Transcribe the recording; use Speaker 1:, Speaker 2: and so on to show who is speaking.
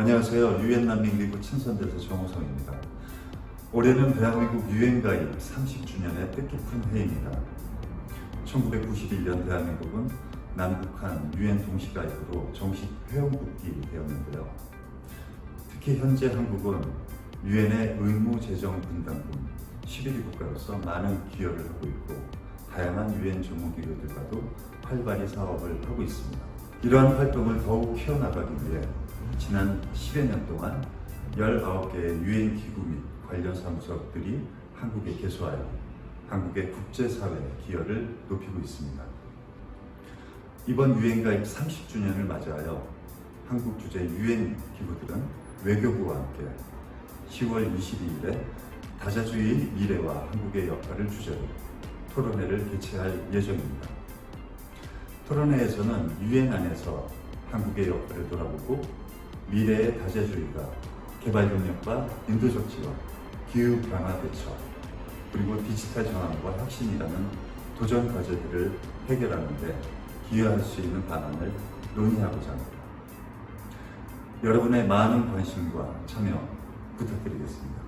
Speaker 1: 안녕하세요. 유엔 난민기구 친선대사 정호성입니다. 올해는 대한민국 유엔 가입 30주년의 뜻깊은 해입니다. 1991년 대한민국은 남북한 유엔 동시 가입으로 정식 회원국이 되었는데요. 특히 현재 한국은 유엔의 의무 재정 분담금 11위 국가로서 많은 기여를 하고 있고 다양한 유엔 전문기구들과도 활발히 사업을 하고 있습니다. 이러한 활동을 더욱 키워나가기 위해 지난 10여 년 동안 19개의 유엔 기구 및 관련 사무소들이 한국에 개소하여 한국의 국제사회 기여를 높이고 있습니다. 이번 유엔 가입 30주년을 맞이하여 한국 주재 유엔 기구들은 외교부와 함께 10월 22일에 다자주의 미래와 한국의 역할을 주제로 토론회를 개최할 예정입니다. 토론회에서는 유엔 안에서 한국의 역할을 돌아보고 미래의 다자주의가 개발협력과 인도적 지원, 기후변화 대처, 그리고 디지털 전환과 혁신이라는 도전 과제들을 해결하는데 기여할 수 있는 방안을 논의하고자 합니다. 여러분의 많은 관심과 참여 부탁드리겠습니다.